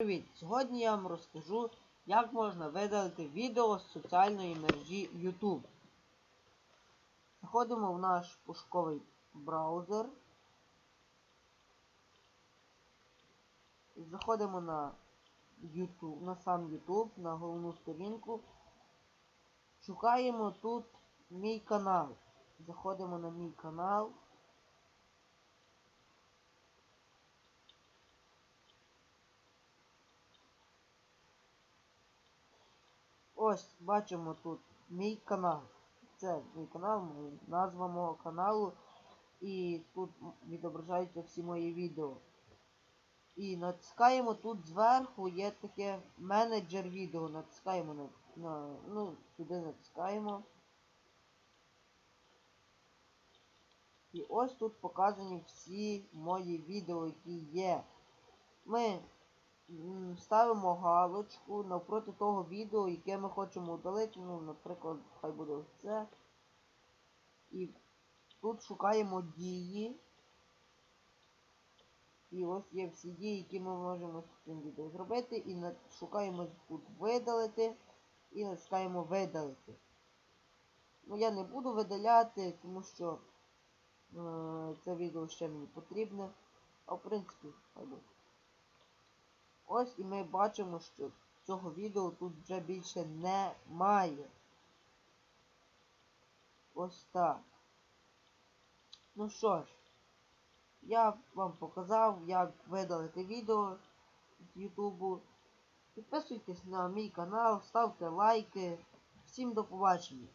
Привіт! Сьогодні я вам розкажу, як можна видалити відео з соціальної мережі YouTube. Заходимо в наш пошуковий браузер. Заходимо на YouTube, на сам YouTube, на головну сторінку. Шукаємо тут мій канал. Заходимо на мій канал. Ось бачимо тут мій канал. Це мій канал, назва мого каналу. І тут відображаються всі мої відео. І натискаємо тут зверху є таке менеджер відео. Натискаємо на, на ну, сюди натискаємо. І ось тут показані всі мої відео, які є. Ми ставимо галочку навпроти того відео, яке ми хочемо удалити. Ну, наприклад, хай буде це. І тут шукаємо дії. І ось є всі дії, які ми можемо з цим відео зробити. І шукаємо тут видалити. І натискаємо видалити. Ну я не буду видаляти, тому що е, це відео ще мені потрібне. А в принципі, хай буде. Ось і ми бачимо, що цього відео тут вже більше немає. Ось так. Ну що ж, я вам показав, як видалити відео з Ютубу. Підписуйтесь на мій канал, ставте лайки. Всім до побачення.